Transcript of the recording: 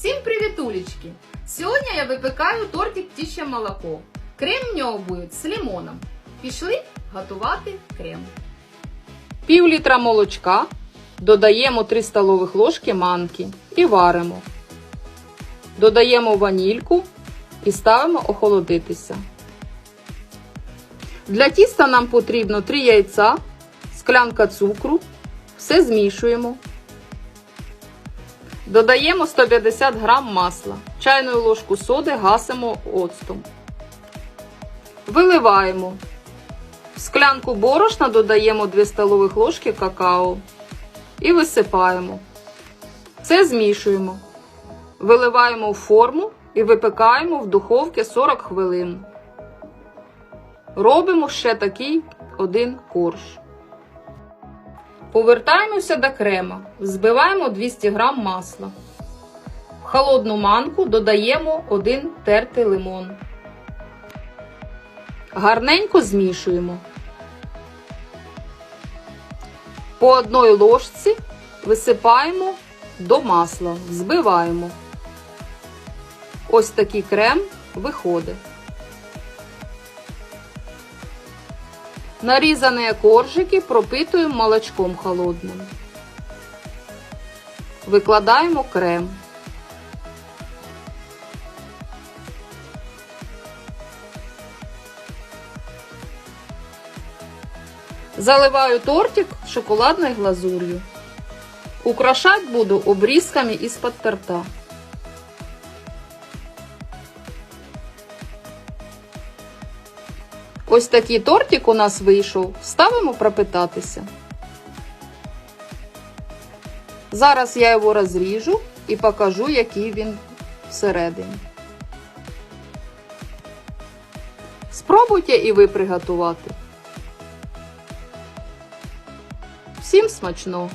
Всім привітулечки! Сьогодні я випікаю тортик птіче молоко. Крем в нього буде з лимоном. Пішли готувати крем. Пів літра молочка. Додаємо 3 столових ложки манки і варимо. Додаємо ванільку і ставимо охолодитися. Для тіста нам потрібно 3 яйця, склянка цукру. Все змішуємо. Додаємо 150 грам масла, чайну ложку соди гасимо оцтом. Виливаємо. В склянку борошна додаємо 2 столових ложки какао і висипаємо. Все змішуємо. Виливаємо в форму і випікаємо в духовці 40 хвилин. Робимо ще такий один корж. Повертаємося до крема. Збиваємо 200 г масла. В холодну манку додаємо один тертий лимон. Гарненько змішуємо. По одній ложці висипаємо до масла, взбиваємо. Ось такий крем виходить. Нарізані коржики пропитуємо молочком холодним. Викладаємо крем. Заливаю тортик шоколадною глазур'ю. Украшать буду обрізками із-під торта. Ось такий тортик у нас вийшов. Ставимо пропитатися. Зараз я його розріжу і покажу, який він всередині. Спробуйте і ви приготувати. Всім смачного!